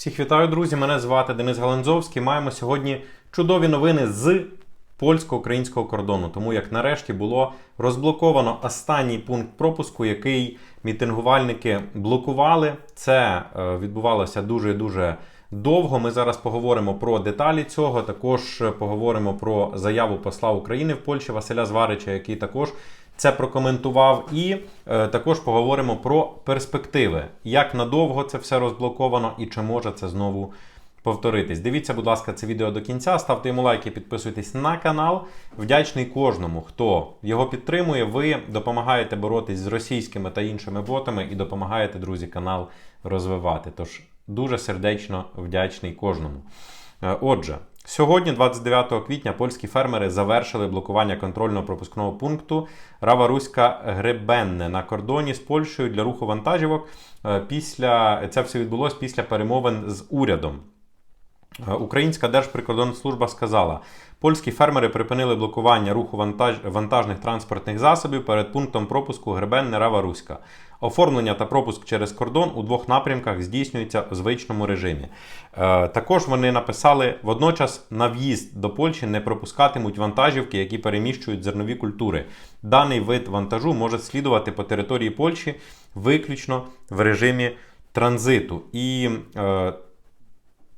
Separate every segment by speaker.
Speaker 1: Всіх вітаю, друзі! Мене звати Денис Галанзовський. Маємо сьогодні чудові новини з польсько-українського кордону, тому як нарешті було розблоковано останній пункт пропуску, який мітингувальники блокували. Це е, відбувалося дуже дуже довго. Ми зараз поговоримо про деталі цього. Також поговоримо про заяву посла України в Польщі Василя Зварича, який також це прокоментував. І е, також поговоримо про перспективи, як надовго це все розблоковано і чи може це знову повторитись. Дивіться, будь ласка, це відео до кінця. Ставте йому лайки, підписуйтесь на канал. Вдячний кожному, хто його підтримує. Ви допомагаєте боротись з російськими та іншими ботами і допомагаєте, друзі, канал розвивати. Тож дуже сердечно вдячний кожному. Е, Отже, сьогодні, 29 квітня, польські фермери завершили блокування контрольно-пропускного пункту Рава-Руська Гребенне на кордоні з Польщею для руху вантажівок. Е, Після це все відбулося після перемовин з урядом. Е, Українська Держприкордонслужба сказала, польські фермери припинили блокування руху вантаж... вантажних транспортних засобів перед пунктом пропуску Гребенне Рава Руська. Оформлення та пропуск через кордон у двох напрямках здійснюється у звичному режимі. Е, також вони написали, водночас на в'їзд до Польщі не пропускатимуть вантажівки, які переміщують зернові культури. Даний вид вантажу може слідувати по території Польщі виключно в режимі транзиту. І е,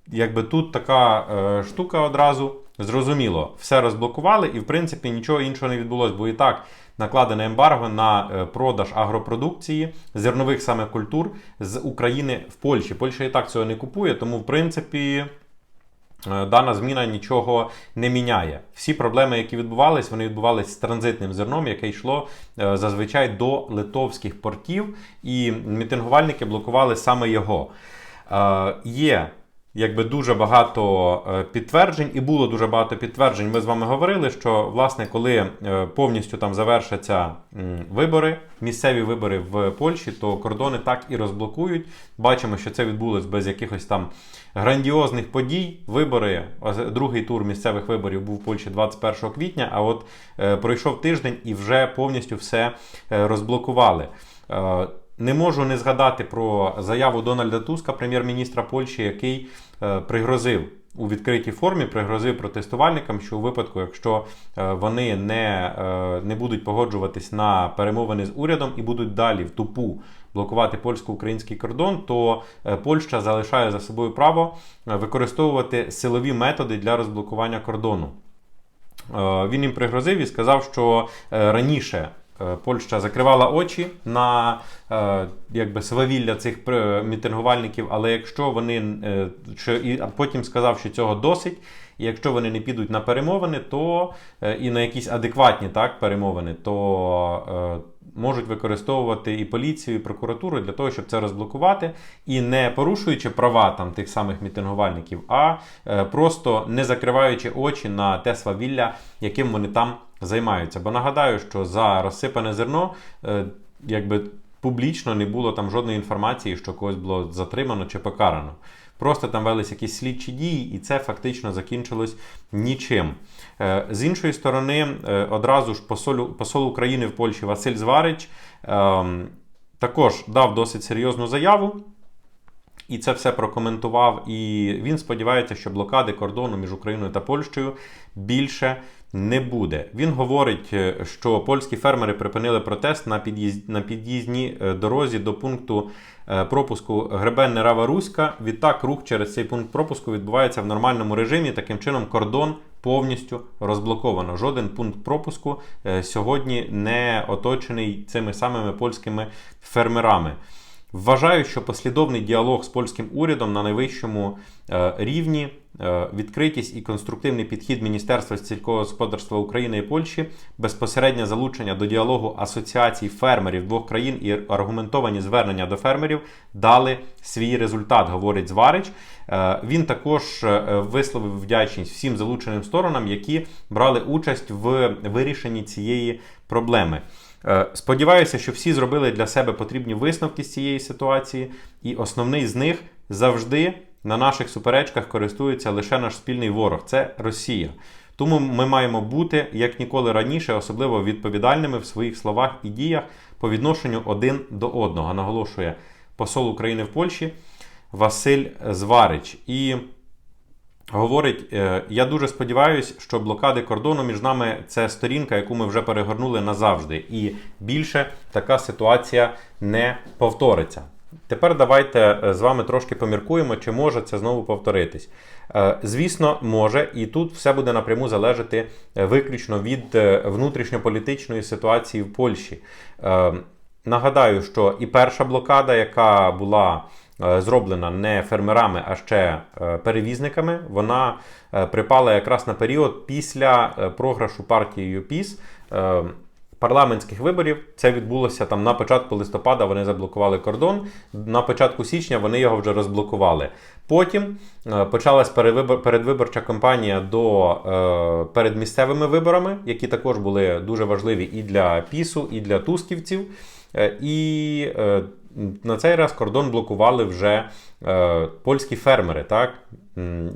Speaker 1: якби тут така е, штука одразу зрозуміло, все розблокували, і в принципі нічого іншого не відбулося, бо і так накладене ембарго на е, продаж агропродукції зернових саме культур з України в Польщі. Польща і так цього не купує, тому в принципі. е, Дана зміна нічого не міняє. Всі проблеми, які відбувались, вони відбувалися з транзитним зерном, яке йшло е, зазвичай до литовських портів, і мітингувальники блокували саме його. Є якби дуже багато е, підтверджень, і було дуже багато підтверджень. Ми з вами говорили, що власне, коли е, повністю там завершаться вибори, місцеві вибори в Польщі, то кордони так і розблокують. Бачимо, що це відбулось без якихось там грандіозних подій. Вибори, другий тур місцевих виборів був в Польщі 21 квітня. А от е, пройшов тиждень і вже повністю все розблокували. Не можу не згадати про заяву Дональда Туска, прем'єр-міністра Польщі, який е, пригрозив у відкритій формі, пригрозив протестувальникам, що у випадку, якщо е, вони не, е, не будуть погоджуватись на перемовини з урядом і будуть далі в тупу блокувати польсько-український кордон, то Польща залишає за собою право використовувати силові методи для розблокування кордону. Він їм пригрозив і сказав, що раніше Польща закривала очі на якби свавілля цих е, мітингувальників, але якщо вони е, що, і потім сказав, що цього досить, і якщо вони не підуть на перемовини, то е, і на якісь адекватні так, перемовини, то е, можуть використовувати і поліцію, і прокуратуру для того, щоб це розблокувати, і не порушуючи права там тих самих мітингувальників, а е, просто не закриваючи очі на те свавілля, яким вони там займаються. Бо нагадаю, що за розсипане зерно, е, якби публічно не було там жодної інформації, що когось було затримано чи покарано. Просто там велись якісь слідчі дії, і це фактично закінчилось нічим. Е, З іншої сторони, е, одразу ж посол, посол України в Польщі Василь Зварич ем, також дав досить серйозну заяву. І це все прокоментував. І він сподівається, що блокади кордону між Україною та Польщею більше не буде. Він говорить, е, що польські фермери припинили протест на, під'їзд, на під'їзній е, дорозі до пункту е, пропуску Гребенне Рава Руська. Відтак, рух через цей пункт пропуску відбувається в нормальному режимі. Таким чином, кордон повністю розблоковано. Жоден пункт пропуску сьогодні не оточений цими самими польськими фермерами. Вважаю, що послідовний діалог з польським урядом на найвищому рівні, відкритість і конструктивний підхід Міністерства сільського господарства України і Польщі, безпосереднє залучення до діалогу асоціацій фермерів двох країн і аргументовані звернення до фермерів дали свій результат, говорить Зварич. Е, Він також е, висловив вдячність всім залученим сторонам, які брали участь в вирішенні цієї проблеми. Е, Сподіваюся, що всі зробили для себе потрібні висновки з цієї ситуації, і основний з них завжди на наших суперечках користується лише наш спільний ворог це Росія. Тому ми маємо бути як ніколи раніше, особливо відповідальними в своїх словах і діях по відношенню один до одного, наголошує посол України в Польщі Василь Зварич. І говорить: е, я дуже сподіваюся, що блокади кордону між нами це сторінка, яку ми вже перегорнули назавжди. І більше така ситуація не повториться. Тепер давайте е, з вами трошки поміркуємо, чи може це знову повторитись. Е, Звісно, може, і тут все буде напряму залежати е, виключно від внутрішньополітичної ситуації в Польщі. Нагадаю, що і перша блокада, яка була зроблена не фермерами, а ще перевізниками, вона припала якраз на період після програшу партії ЮПІС. Парламентських виборів це відбулося там на початку листопада. Вони заблокували кордон. На початку січня вони його вже розблокували. Потім е, почалась передвиборча кампанія до е, перед місцевими виборами, які також були дуже важливі і для пісу, і для тусківців. Е, І на цей раз кордон блокували вже е, польські фермери. Так?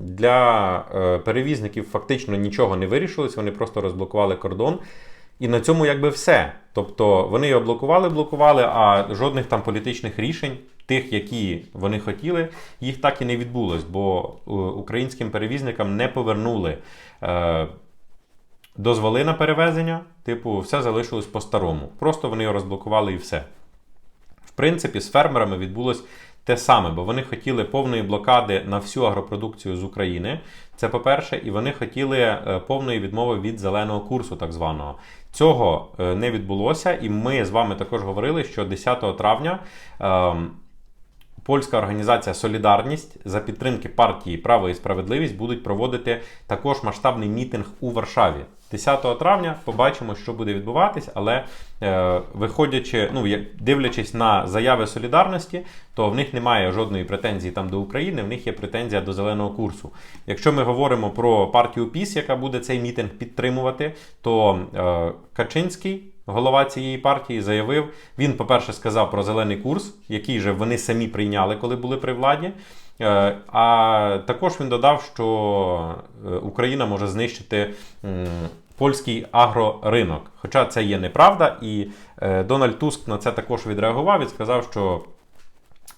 Speaker 1: Для е, перевізників фактично нічого не вирішилось, вони просто розблокували кордон. І на цьому якби все. Тобто вони його блокували, блокували, а жодних там політичних рішень, тих, які вони хотіли, їх так і не відбулось, бо е, українським перевізникам не повернули. Е, дозволи на перевезення, типу, все залишилось по-старому. Просто вони його розблокували і все. В принципі, з фермерами відбулось те саме, бо вони хотіли повної блокади на всю агропродукцію з України. Це по-перше, і вони хотіли е, повної відмови від зеленого курсу, так званого. Цього е, не відбулося, і ми з вами також говорили, що 10 травня. ем, Польська організація Солідарність за підтримки партії Право і справедливість будуть проводити також масштабний мітинг у Варшаві. 10 травня побачимо, що буде відбуватись, але е, виходячи, ну дивлячись на заяви солідарності, то в них немає жодної претензії там до України, в них є претензія до зеленого курсу. Якщо ми говоримо про партію ПІС, яка буде цей мітинг підтримувати, то е, Качинський. Голова цієї партії заявив, він, по-перше, сказав про зелений курс, який же вони самі прийняли, коли були при владі. Е, А також він додав, що е, Україна може знищити польський агроринок. Хоча це є неправда, і е, Дональд Туск на це також відреагував і сказав, що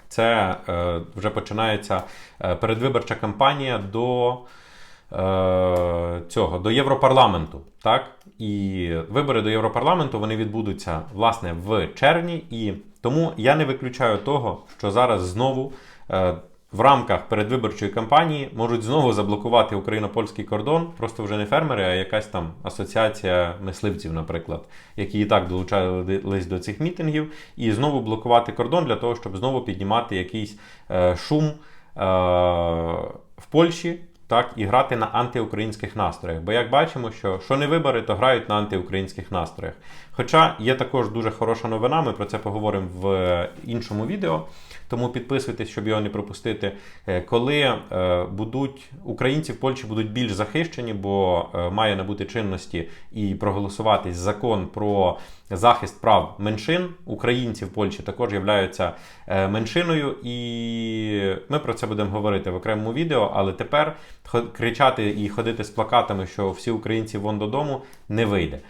Speaker 1: це вже починається передвиборча кампанія до цього до Європарламенту. Так? І вибори до Європарламенту вони відбудуться власне в червні. І тому я не виключаю того, що зараз знову. В рамках передвиборчої кампанії можуть знову заблокувати україно-польський кордон, просто вже не фермери, а якась там асоціація мисливців, наприклад, які і так долучались до цих мітингів, і знову блокувати кордон для того, щоб знову піднімати якийсь е, шум е, в Польщі, так, і грати на антиукраїнських настроях. Бо як бачимо, що що не вибори, то грають на антиукраїнських настроях. Хоча є також дуже хороша новина, ми про це поговоримо в іншому відео. Тому підписуйтесь, щоб його не пропустити. Е, Коли е, будуть українці в Польщі будуть більш захищені, бо е, має набути чинності і проголосуватись закон про захист прав меншин. Українці в Польщі також являються е, меншиною, і ми про це будемо говорити в окремому відео. Але тепер кричати і ходити з плакатами, що всі українці вон додому, не вийде.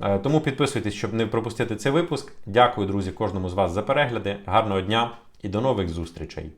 Speaker 1: Е, Тому підписуйтесь, щоб не пропустити цей випуск. Дякую, друзі, кожному з вас за перегляди. Гарного дня і до нових зустрічей!